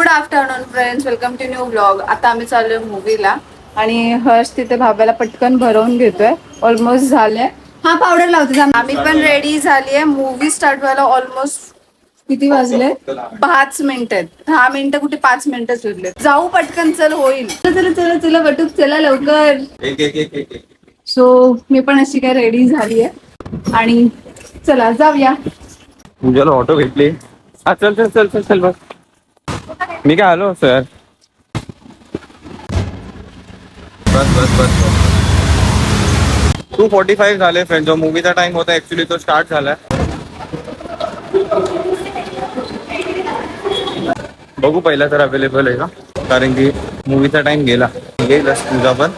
Good afternoon friends welcome to new blog आता आम्ही चाललोय मूवीला आणि हर्ष तिथे भाब्याला पटकन भरवून घेतोय. ऑलमोस्ट झाले हा पावडर लावते आम्ही पण रेडी झाली आहे मूवी स्टार्ट व्हायला ऑलमोस्ट किती वाजले? पाच मिनिट आहेत. दहा मिनिटं कुठे पाच मिनिटच उरले जाऊ पटकन चल होईल. चला चला चला चला बटूक चला लवकर. सो मी पण अशी काय रेडी झाली आहे आणि चला जाऊया. पूजाला ऑटो भेटली हा चल चल चल चल चल बस. काय सर। बस बस बस टू फोर्टी फाईव्ह झाले फ्रेंड जो मूवीचा टाइम होता ऍक्च्युली तो स्टार्ट झालाय बघू पहिला तर अवेलेबल आहे का? कारण की मूवीचा टाइम गेला. गेलाच तुझा पण.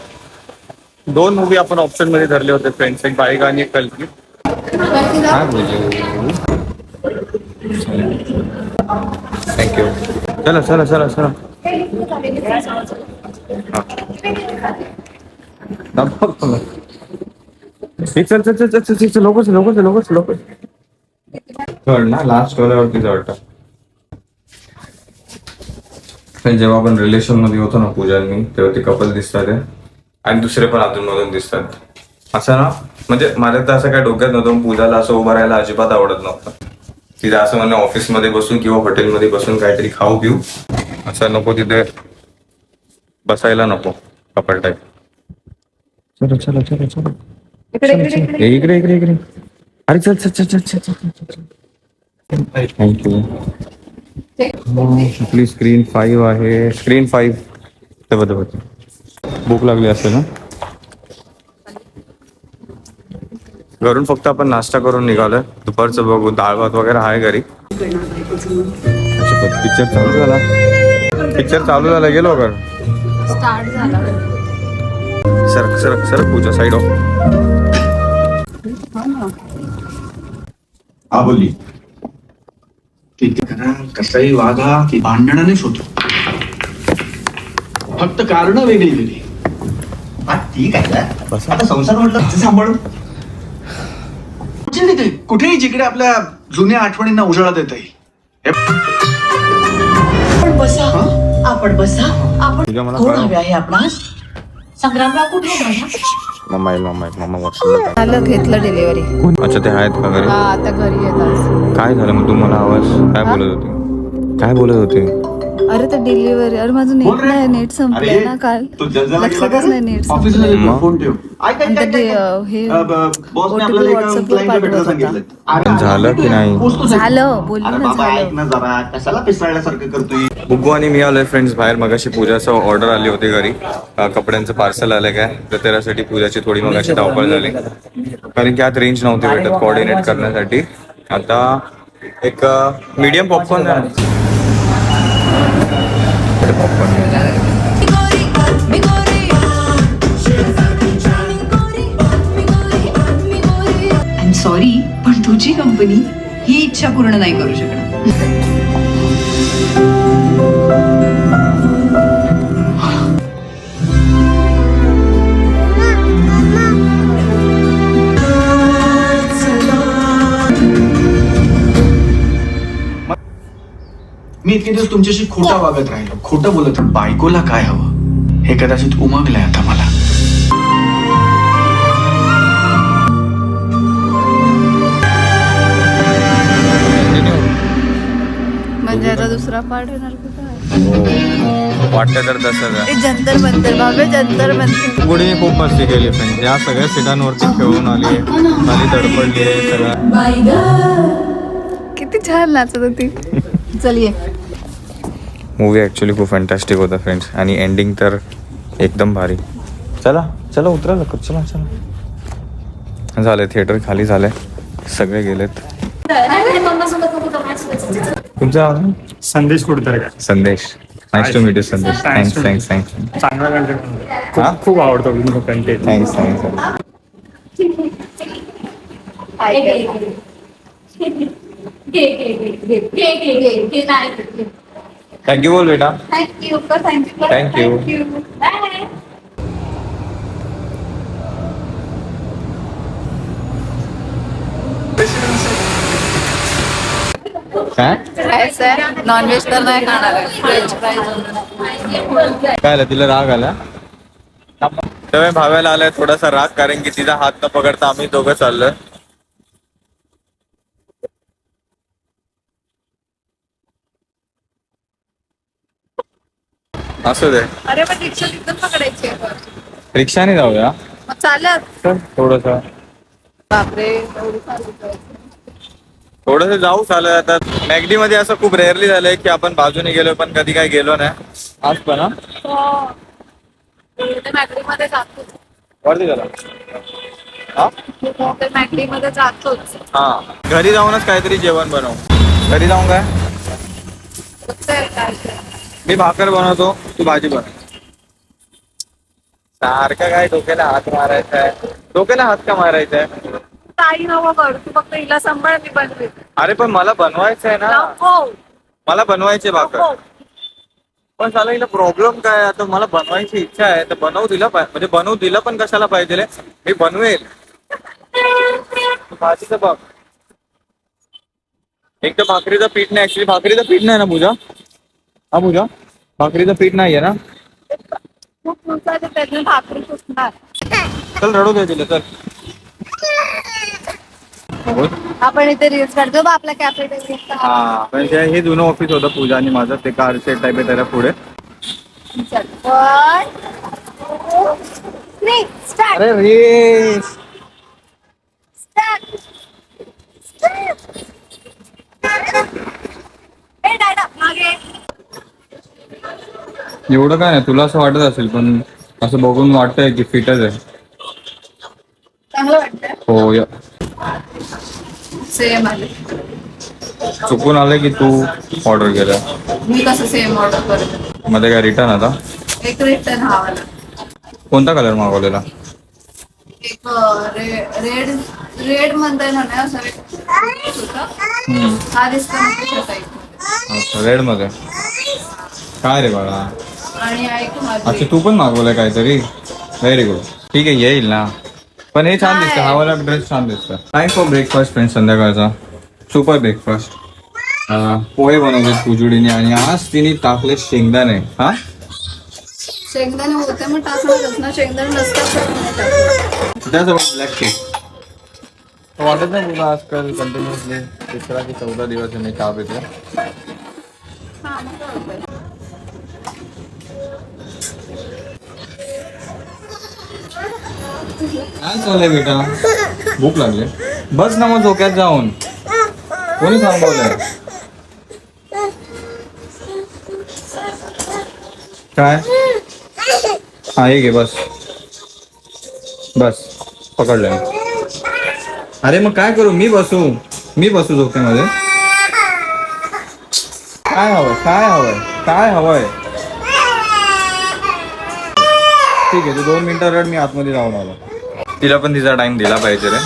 दोन मूवी आपण ऑप्शन मध्ये धरले होते फ्रेंड्स एक बाईक आणि एक कलकी. थँक्यू चला चला चला चला. चल चल चल चल चल चल लवकर लोकच लवकर चल, चल, चढ ना लास्ट वाल्यावरती चढता जेव्हा आपण रिलेशनमध्ये होतो ना पूजांनी तेव्हा ते कपल दिसतात आणि दुसरे पण अजून मधून दिसतात. असं ना म्हणजे माझ्या तर असं काय डोक्यात नव्हतं पूजाला असं उभं राहायला अजिबात आवडत नव्हतं. तिथे असं म्हणजे ऑफिसमध्ये बसून किंवा हॉटेलमध्ये बसून काहीतरी खाऊ पिऊ असं नको तिथे बसायला नको कपल टाईप. चलो चलो चलो चलो. इकडे इकडे इकडे. अरे चल चल चल चल चल चल चल थँक्यू आपली स्क्रीन फाईव्ह आहे. स्क्रीन फाईव्ह ते बघ भूक लागली असेल ना? घरून फक्त आपण नाश्ता करून निघालोय. दुपारचं बघू. डाळ भात वगैरे आहे घरी. पिक्चर चालू झाला. पिक्चर चालू झाला. गेलो घर स्टार्ट झाला. सरक सरक सरक पूजा साईड ऑफ हा बोलली. किती करा कसंही वागा की भांडणानेच होतो फक्त कारण वेगळी वेगळी हा, ठीक आहे. आता संसार म्हटलं कसं उचल तिथे कुठेही जिकडे आपल्या जुन्या आठवणींना उजाळा देता येईल. आपण बसा. आपण बसा. आपण मला कोण. हवे आहे आपणास. संग्रामराव कुठे आहे मम्मा येईल मम्मा येईल मम्मा वॉशरूमला झालं घेतलं डिलिव्हरी अच्छा ते आहेत का घरी? हा आता घरी येतात. काय झालं मग? तुम्हाला आवाज काय बोलत होते? काय बोलत होते? अरे ते डिलिव्हरी अरे माझं नेट नाही नेट संपलं ना काल. लक्षातच नाही नेट हे अ, ब- बॉसने OTP आपल्याला एका WhatsApp वर क्लायंटला भेटायला पाठवत सांगितलं. झालं की नाही? झालं बोलली अरे ना जरा. कशाला पिसाळल्यासारखं करतोय? बुग्गू आणि मी आलोय फ्रेंड्स बाहेर. मगाशी पूजाचं ऑर्डर आली होती घरी. कपड्यांचं पार्सल आलं काय? तर त्यासाठी पूजाची थोडी मगाशी धावपळ झाली. कारण की आत रेंज नव्हती भेटत कोऑर्डिनेट करण्यासाठी. आता एक मीडियम पॉपकॉर्न सॉरी पण तुझी कंपनी ही इच्छा पूर्ण नाही करू शकणार. मी इतके दिवस तुमच्याशी खोटा वागत राहिलो. खोटं बोलत. बायकोला काय हवं? हे कदाचित उमगलंय आता मला. म्हणजे आता दुसरा पार्ट येणार कुठं? वाटतं तर तसंच ए, जंतर मंतर भावे जंतर मंतर पुढे खूप मस्ती केली फ्रेंड्स. या सगळ्या सीटांवरती खेळून आली. खाली धडपडली आहे सगळं. किती छान नाचत होती. चल ये. मूवी ॲक्च्युली खूप फॅन्टॅस्टिक होता फ्रेंड्स आणि एंडिंग तर एकदम भारी. चला चला उतरा लवकर. चला चला. झालं थिएटर खाली झालंय. सगळे गेलेत. तुमचा संदेश कुठतर काय? Sandesh nice to meet you Sandesh. Thanks thanks thanks चांगला कंटेंट हा? खूप आवडतो content thanks thanks thank you बोल बेटा. Thank you thank you Thank you. Bye काय नॉनव्हेज तर नाही खाणार. आहे व्हेज फ्राईज काय आलं? तिला राग आला? तेव्हा भाव्याला आलाय थोडासा राग कारण की तिचा हात न पकडता आम्ही दोघं चाललोय. असू दे. अरे पण रिक्षा तिथं पकडायची आहे. रिक्षाने जाऊया? मग चालत. थोडस. बापरे एवढी. थोडस जाऊ चालत. आता मॅगडी मध्ये असं खूप रेअरली झालंय की आपण बाजूने गेलो पण कधी काही गेलो नाही. आज पण हा? हो. ते मॅगडीमध्ये जातोच. वरती झाला हा? ते मॅगडीमध्ये जातोच. हा. घरी जाऊनच काहीतरी जेवण बनव. घरी जाऊन काय? काय? ते. मी भाकर बनवतो तू भाजी बनव. सारखं काय डोक्याला हात मारायचा आहे? डोक्याला हात का मारायचा आहे? काही नको करू तू फक्त हिला सांभाळ मी बनवे अरे पण मला बनवायचं आहे ना. नको. मला बनवायचे भाकर. नको. पण झालं हिला प्रॉब्लेम काय आहे? आता मला बनवायची इच्छा आहे तर बनवू दिला पाहिजे म्हणजे बनवू दिलं पण कशाला पाहिजे रे? मी बनवेल. भाजीचं बघ. एक तर भाकरीचं पीठ नाही ऍक्च्युली भाकरीचं पीठ नाही ना पूजा? हा पूजा. भाकरीचं पीठ नाहीये ना? खूप दिवसाचे त्याने भाकरी पुसणार चल रडू दे तिला चल. आपण इथे रील्स काढतो. बा आपला कॅफे हा पण ते हे जुनं ऑफिस होतं पूजा आणि माझं. ते कार सेट टाईप आहे त्याला पुढे. स्टार्ट अरे रेस स्टार्ट ए डायडा मागे एवढं काय नाही तुला असं वाटत असेल पण असं बघून वाटतंय की फिटच आहे. चांगलं हो या. सेम आले चुकून आलं की तू ऑर्डर केलं? मी कसं सेम ऑर्डर करते? मध्ये काय रिटर्न आता? एक रिटर्न कोणता कलर मागवलेला? एक रेड रेड म्हणता येणार नाही असं? red होतं. हा दिसतो ना type. रेडमध्ये. काय रे बाळा? अच्छा तू पण मागवलंय काहीतरी? व्हेरी गुड ठीक आहे येईल ना. पण हे छान दिसतं? हा वाला ड्रेस छान दिसतं. टाइम फॉर ब्रेकफास्ट फ्रेंड संध्याकाळचा. सुपर ब्रेकफास्ट पोहे बनवले पुजुडीने आणि आज तिने टाकले शेंगदाणे. हा? शेंगदाणे होते मग टाकणारच ना. शेंगदाणे नसतात तर नाही टाकणार. त्यासोबत ब्लॅक केक वाटत नाही तुला आजकाल कंटिन्युअसली तिसरा की चौदा दिवस मी चहा पिते हा, मग काय चाललंय बेटा? भूक लागली. बस ना मग झोक्यात जाऊन. कोणी थांबवलंय? काय? हा हे घे बस. बस पकडलंय. अरे मग काय करू? मी बसू. मी बसू झोक्यामध्ये. काय हवंय? काय हवंय? काय हवंय? ठीक आहे तू दोन मिनिटं रड मी आतमध्ये जाऊन आलो. तिला पण तिचा टाइम दिला पाहिजे रे.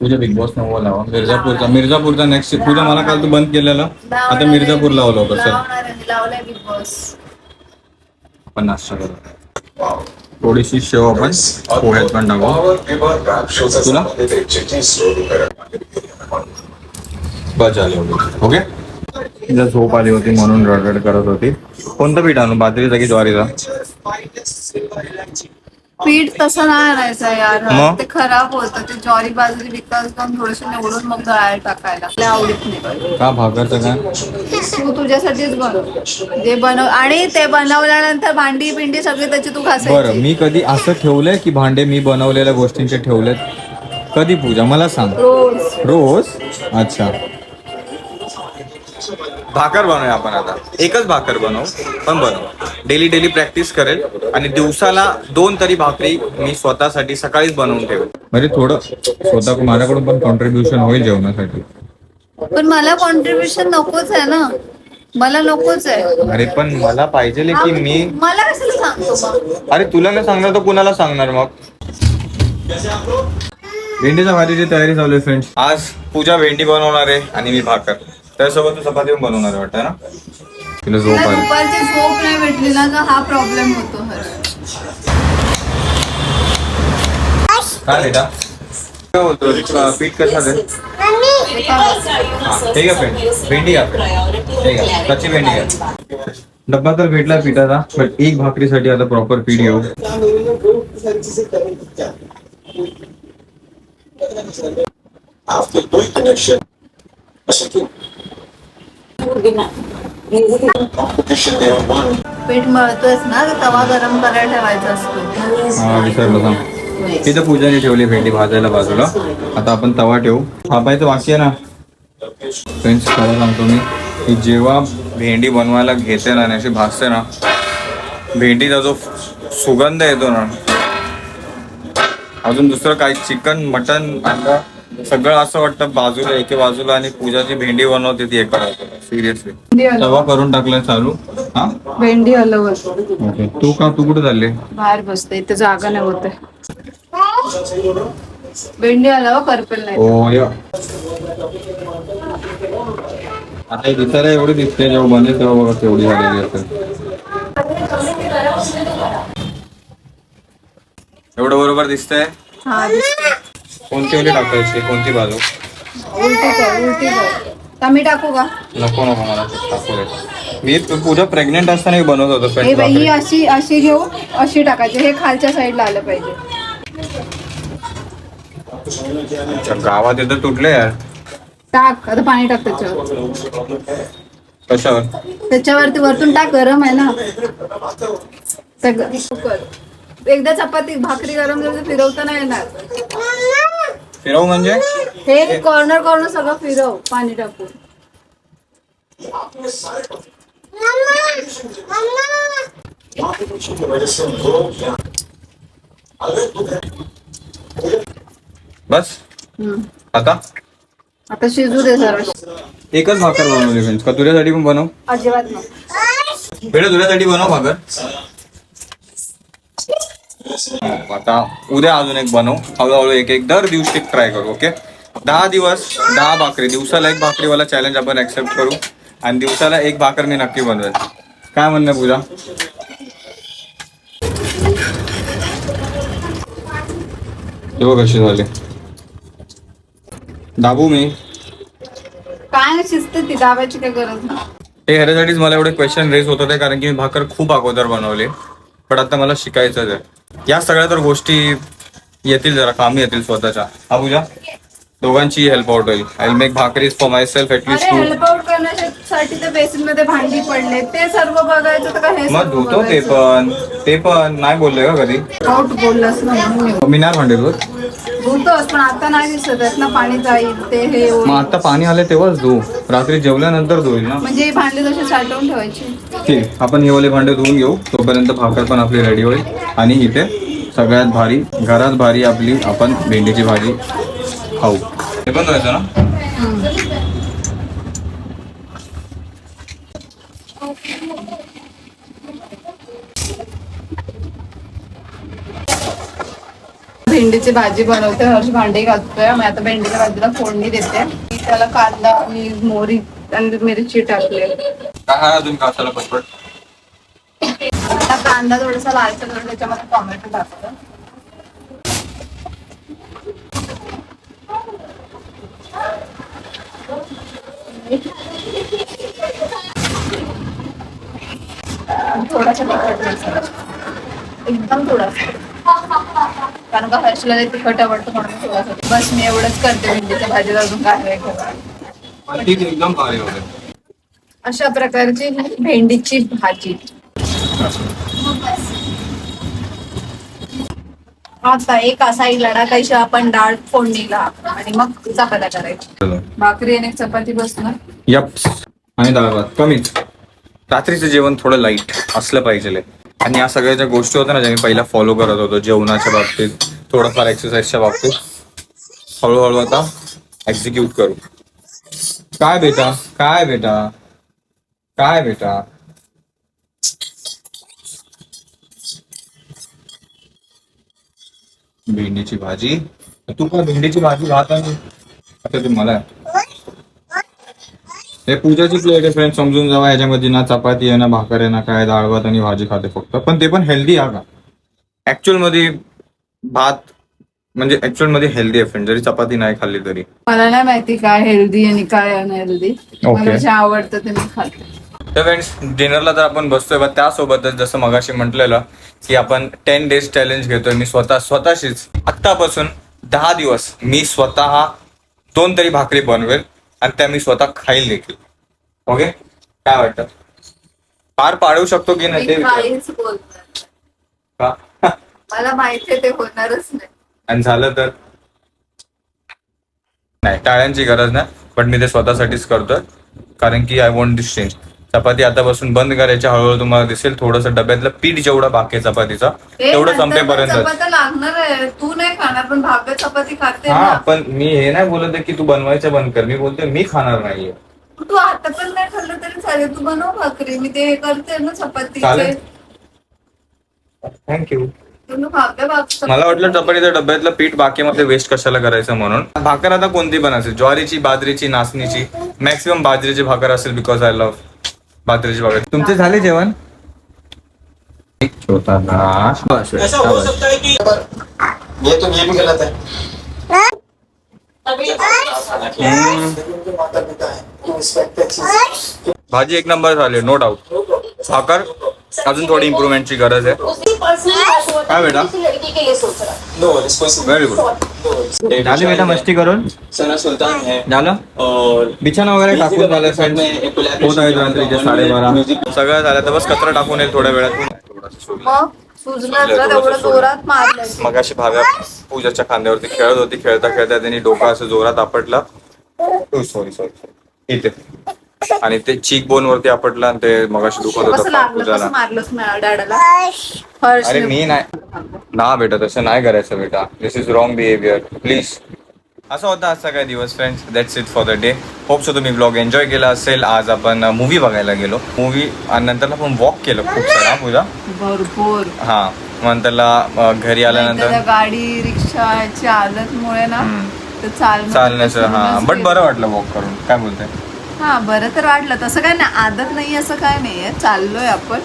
तुझ्या बिग बॉस नवा लावा मिर्झापूरचा मिर्झापूरचा नेक्स्ट तुझं मला काल तू बंद केलेलं. आता मिर्झापूर लावलं होतं सर आपण नाश्ता करू थोडीशी शेव आपण पोह्यात पण टाकू. तुला? बस झाले ओके? तिला झोप आली होती म्हणून रडरड करत होती. कोणतं पीठ आणू? बाजरीचा की ज्वारीचा? पीठ तसं नाही आणायचं यार. मग? ते खराब होतं. ते ज्वारी बाजरी विकास करून थोडेसे निवडून मग दळायला टाकायला. आपल्या आवडीत नाही का भाकरचं तू तुझ्यासाठीच बनव. जे बनव आणि ते बनवल्यानंतर भांडी पिंडी सगळी त्याची तू बरं घासायची मी कधी असं ठेवलंय की भांडे मी बनवलेल्या गोष्टींचे ठेवलेत? कधी पूजा? मला सांग. रोज. रोज? अच्छा. भाकर बनवूया आपण आता. एकच भाकर बनव पण बनव. डेली डेली प्रॅक्टिस करेल आणि दिवसाला दोन तरी भाकरी मी स्वतःसाठी सकाळीच बनवून ठेवेल. म्हणजे थोडं स्वतः माझ्याकडून पण कॉन्ट्रीब्युशन होईल जेवणासाठी. पण मला कॉन्ट्रीब्युशन नकोच आहे ना. मला नकोच आहे. अरे पण मला पाहिजे की मी मला कशाला सांगतो मग? अरे तुला नाही सांगणार तर कुणाला सांगणार मग? भेंडीच्या भाजीची तयारी चालू आहे फ्रेंड्स आज पूजा भेंडी बनवणार आहे आणि मी भाकर. त्यासोबत तू चपाती पण बनवणार वाटतं ना? तिला झोप आली. दुपारची झोप नाही भेटली ना तर हा प्रॉब्लेम होतो हर्ष. काय बेटा? काय बोलतो? अ, पीठ ठीक आहे फ्रेंड भेंडी घ्या friend. ठीक आहे कच्ची भेंडी घ्या डब्बा तर भेटला पिठाचा बट एक भाकरीसाठी आता प्रॉपर पीठ घेऊ पीठ मळतोयस ना तवा गरम करायला ठेवायचा असतो. हा विसरलो सांग तिथं पूजाने ठेवली भेंडी भाजायला बाजूला. आता आपण तवा ठेवू. थापायचं बाकी आहे ना. फ्रेंड्स खरं सांगतो मी की जेव्हा भेंडी बनवायला घेते ना आणि अशी भाजते ना भेंडीचा जो सुगंध येतो ना अजून दुसरं काही चिकन मटन अंडा सगळं असं वाटतं बाजूला एके बाजूला आणि पूजाची भेंडी बनवते ती एका सिरियसली तवा करून टाकलाय चालू. हा? भेंडी हलवत ओके तू का तू कुठे चालले? बाहेर बसते इथे जागा नाही होते भेंडी हलव करपेल नाही. ओ या. आता हे दिसायला एवढी दिसते जेव्हा बनेल तेव्हा बघा तेवढी झालेली असेल एवढं बरोबर दिसतंय? हा दिसते कोणती ओली टाकायची? कोणती बाजू? उलटी कर उलटी कर तमी टाकू का? नको नको मला ते टाकू दे. मी तू पूजा प्रेग्नेंट असताना बनवत होतो हे बाई ही. अशी अशी घेऊ अशी टाकायची. हे खालच्या साईडला आलं पाहिजे. गावात येतं तुटले यार. टाक आता पाणी टाक त्याच्यावर. कशावर? त्याच्यावरती वरतून टाक गरम आहे ना. त्या ग- कर. एकदा चपाती भाकरी गरम झाली तर फिरवता नाही येणार. फिरव म्हणजे? हे कॉर्नर कॉर्नर सगळं फिरव पाणी टाकून. बस. आता? आता शिजू दे जरा. एकच भाकर बनवली फ्रेंड्स. का तुझ्यासाठी पण बनव? अजिबात बेटा तुझ्यासाठी बनव भाकर. आता उद्या अजून एक बनव. हळूहळू एक एक दर दिवशी एक ट्राय करू ओके दहा दिवस दहा भाकरी. दिवसाला एक भाकरीवाला चॅलेंज आपण ऍक्सेप्ट करू. आणि दिवसाला एक भाकर मी नक्की बनवेल. काय म्हणणं पूजा? हे बघ कशी झाली. दाबू मी. काय शिजते ती? दाबायची काय गरज नाही. हे ह्याच्यासाठीच मला एवढे क्वेश्चन रेस होत होते कारण की मी भाकर खूप अगोदर बनवली. पण आता मला शिकायचंच आहे. या सगळ्या तर गोष्टी येतील जरा कामी येतील स्वतःच्या. हा पूजा? दोघांची हेल्प आउट होईल. I make bhakris for myself अरे at least to help out करण्यासाठी ते बेसिनमध्ये भांडी पडले. ते सर्व बघायचं तर हे मग धुतो ते पण. ते पण. नाही बोललोय का कधी? आउट बोललास ना म्हणून. मी नाही भांडे धुत? धुतोस पण आता नाही दिसत. आहेत ना पाणी जाईल. ते हे होईल. मग आता पाणी आले तेव्हाच धुऊ रात्री जेवल्यानंतर धुईल ना. म्हणजे ही भांडी तशी साठवून ठेवायची. ठीक. आपण हे वाले भांडे धुवून घेऊ. तोपर्यंत भाकर पण आपली रेडी होईल. आणि इथे सगळ्यात भारी घरात भारी आपली आपण भेंडीची भाजी. खाऊ. हे पण धुवायचं ना? भेंडीची भाजी बनवते हर्ष भांडी घालतोय. मी आता भेंडीच्या भाजीला फोडणी देते. मी त्याला कांदा आणि मोहरी आणि मिरची टाकली. काय अजून कासाला पटपट? आता कांदा थोडासा लालसर करून त्याच्यामध्ये टोमॅटो टाकतो. थोडासा एकदम थोडासा. कारण का हर्षला तिखट आवडतं म्हणून थोडासा. बस मी एवढंच करते भेंडीच्या भाजीला अजून काय एकदम अशा प्रकारची ही भेंडीची भाजी. आता एका साईडला टाकायची आपण डाळ फोडणीला आणि मग चपात्या करायची भाकरी आणि एक चपाती बसणार. आणि डाळ भात. कमीच. रात्रीचं जेवण थोडं लाइट असलं पाहिजे. आणि या सगळ्या ज्या गोष्टी होत्या ना ज्या मी पहिला फॉलो करत होतो जेवणाच्या बाबतीत थोडंफार एक्सरसाइजच्या बाबतीत हळूहळू आता एक्झिक्यूट करू. काय बेटा? काय बेटा? काय बेटा? भेंडीची भाजी? तू का भेंडीची भाजी खात आहे. आता ते मला हे पूजाची प्लेट आहे फ्रेंड समजून जावा याच्यामध्ये ना चपाती आहे ना भाकर आहे ना काय डाळ भात आणि भाजी खाते फक्त. पण ते पण हेल्दी आहे का? ऍक्च्युअलमध्ये भात म्हणजे ऍक्च्युअलमध्ये हेल्दी आहे फ्रेंड जरी चपाती नाही खाल्ली तरी. मला नाही माहिती काय हेल्दी आणि काय अनहेल्दी. मला जे आवडतं ते मी खाते. तर फ्रेंड्स डिनरला तर आपण बसतोय. बट त्यासोबतच जसं मगाशी म्हटलेलं की आपण टेन डेज चॅलेंज घेतोय. मी स्वतः स्वतःशीच आत्तापासून दहा दिवस मी स्वतः दोन तरी भाकरी बनवेल. आणि त्या मी स्वतः खाईल देखील. ओके काय वाटतं? पार पाडू शकतो की नाही ते मी विचार. काहीच बोलणार का? मला माहितीये ते होणारच नाही. आणि झालं तर? नाही टाळ्यांची गरज नाही पण मी ते स्वतःसाठीच करतोय. कारण की आय वॉन्ट दिस चेंज चपाती आतापासून बंद करायची हळूहळू तुम्हाला दिसेल थोडस डब्यातलं पीठ जेवढा बाकी आहे चपातीचा तेवढं संपेपर्यंत. चपात्या लागणार आहे. तू नाही खाणार पण भाकर चपाती खाते हा ना पण मी हे नाही बोलत आहे की तू बनवायचं बंद कर. मी बोलतोय मी खाणार नाहीये. तू आता पण नाही खाल्लं तरी चालेल. तू बनव भाकरी. मी ते हे करते ना चपातीचे. चालेल. थँक्यू मला वाटलं चपातीच्या डब्यातलं पीठ बाकीमध्ये वेस्ट कशाला करायचं म्हणून. भाकर आता कोणती पण असेल. ज्वारीची बाजरीची नाचणीची. मॅक्सिमम बाजरीची भाकर असेल बिकॉज आय लव्ह बाजरीची भाकर. तुमचे झाले जेवण? एक छोटा नाश बस ये तो ये भी गलत है माता पिता है रिस्पेक्ट चीज़ भाजी एक नंबर झाली नो डाऊट भाकर अजून थोडी इम्प्रुव्हमेंटची गरज आहे. काय बेटा? नो व्हेरी गुड झाली बेटा मस्ती करून. सना सुल्तान है। झालं और बिछाना वगैरे टाकून झालं में एक collaboration होत आहे रात्रीचे साडेबारा. सगळं झालं तर बस कचरा टाकून येईल थोड्या वेळात. मग? अशी भाव्या पूजाच्या खांद्यावरती खेळत होती खेळता खेळता त्यांनी डोकं असं जोरात आपटलं. सॉरी सॉरी सॉरी इथे. आणि ते चीक बोन वरती आपटलं आणि ते मगाशी दुखत कसं होतं लागलं? मारलंस डॅडाला? हर्ष. अरे मी नाही. ना बेटा तसं नाही करायचं बेटा. This is wrong behaviour please असा होता आजचा काय दिवस friends that's it for the day hope so तुम्ही ब्लॉग एन्जॉय केला असेल. आज आपण मूवी बघायला गेलो. मूवी आणि नंतर आपण वॉक केलं खूप सारा पूजा? भरपूर. हा. नंतरला अं, घरी आल्यानंतर? त्या गाडी रिक्षाच्या आदतमुळे ना हम्म. तर चाल चालण्याचं हा. बट बरं वाटलं वॉक करून. काय बोलते हा बरं तर वाटलं. तसं काय नाही आदत नाही असं काय नाहीये. चाललोय आपण.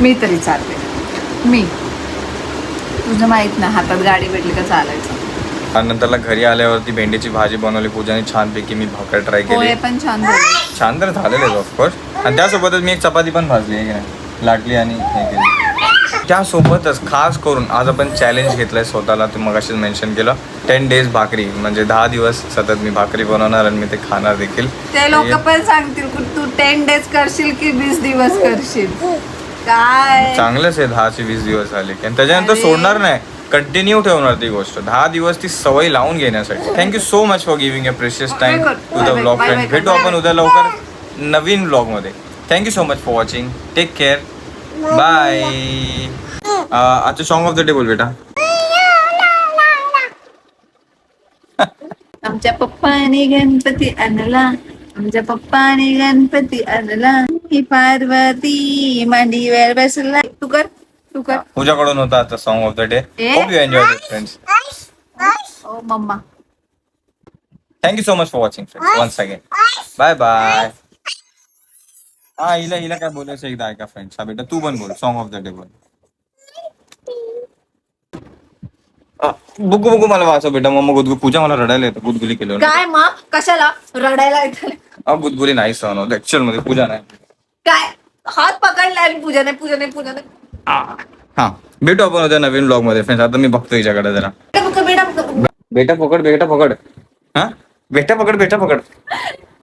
मी तरी चालले मी. तुझं माहीत नाही हातात गाडी भेटली का चालायचं. आणि नंतरला घरी आल्यावरती भेंडीची भाजी बनवली. पूजाने छानपैकी मी भाकर ट्राय पोहे केली पण छान झाले. छान तर झालेले ऑफकोर्स आणि त्यासोबतच मी एक चपाती पण भाजली आहे नाही लाटली आणि हे केली. त्यासोबतच खास करून आज आपण चॅलेंज घेतलंय स्वतःला तू मगाशीच मेन्शन केलं. टेन डेज भाकरी म्हणजे दहा दिवस सतत मी भाकरी बनवणार आणि मी ते खाणार देखील. ते लोक पण सांगतील की तू टेन डेज करशील की वीस दिवस करशील? काय? चांगलंच आहे दहाचे वीस दिवस झाले आणि त्याच्यानंतर. सोडणार नाही. कंटिन्यू ठेवणार ती गोष्ट. दहा दिवस ती सवय लावून घेण्यासाठी. Thank you so much for giving a precious time to the blog friend भेटू आपण. उद्या लवकर नवीन ब्लॉगमध्ये. Thank you so much for watching take care bye आजचं सॉन्ग ऑफ द डे बोल बेटा आमच्या पप्पाने गणपती आणला आमच्या पप्पाने गणपती आणला ही पार्वती मांडीवर बसला तू कर तू कर तुझ्याकडून होता आजचा song of the day? Hope you enjoy friends O mamma thank you so much for watching friends once again bye bye हा हिला हिला काय बोलायचं एकदा ऐका फ्रेंड्स हा बेटा तू पण बोल सॉन्ग ऑफ़ द डे बोल। आ, बुकू बुकू मला वाचव बेटा मम्मा गुदगु पूजा मला रडायला येतं गुदगुली केलं काय मग कशाला? रडायला येत गुदगुली नाही सहन होत ऍक्च्युअल मध्ये पूजा नाही. काय? हात पकडला आणि पूजा नाही पूजा नाही पूजा नाही. हा भेटू आपण उद्या नवीन ब्लॉग मध्ये. फ्रेंड्स आता मी बघतो हिच्याकडे जरा. बेटा, बेटा, बेटा पकड बेटा पकड. हा? बेटा पकड बेटा पकड.